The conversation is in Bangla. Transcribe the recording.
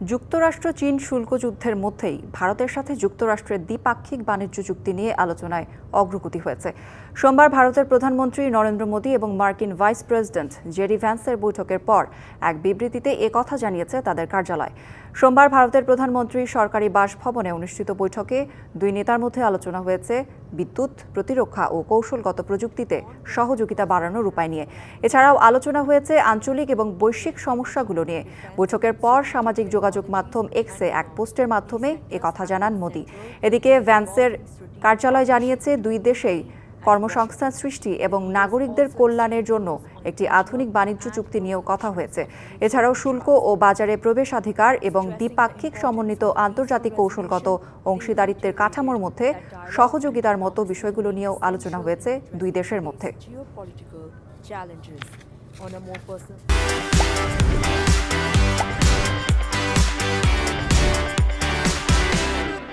যুক্তরাষ্ট্র, চীন শুল্ক যুদ্ধের মধ্যেই ভারতের সাথে যুক্তরাষ্ট্রের দ্বিপাক্ষিক বাণিজ্য চুক্তি নিয়ে আলোচনায় অগ্রগতি হয়েছে। সোমবার ভারতের প্রধানমন্ত্রী নরেন্দ্র মোদী এবং মার্কিন ভাইস প্রেসিডেন্ট জেরি ভ্যান্সের বৈঠকের পর এক বিবৃতিতে এ কথা জানিয়েছে তাদের কার্যালয়। সোমবার ভারতের প্রধানমন্ত্রী সরকারি বাসভবনে অনুষ্ঠিত বৈঠকে দুই নেতার মধ্যে আলোচনা হয়েছে বিদ্যুৎ, প্রতিরক্ষা ও কৌশলগত প্রযুক্তিতে সহযোগিতা বাড়ানোর উপায় নিয়ে। এছাড়াও আলোচনা হয়েছে আঞ্চলিক এবং বৈশ্বিক সমস্যাগুলো নিয়ে। বৈঠকের পর সামাজিক যোগাযোগ মাধ্যম এক্সে এক পোস্টের মাধ্যমে কথা জানান মোদি। এদিকে ভ্যান্সের কার্যালয় জানিয়েছে, দুই দেশেই কর্মসংস্থান সৃষ্টি এবং নাগরিকদের কল্যাণের জন্য একটি আধুনিক বাণিজ্য চুক্তি নিয়েও কথা হয়েছে। এছাড়াও শুল্ক ও বাজারে প্রবেশাধিকার এবং দ্বিপাক্ষিক সমন্বিত আন্তর্জাতিক কৌশলগত অংশীদারিত্বের কাঠামোর মধ্যে সহযোগিতার মতো বিষয়গুলো নিয়েও আলোচনা হয়েছে দুই দেশের মধ্যে।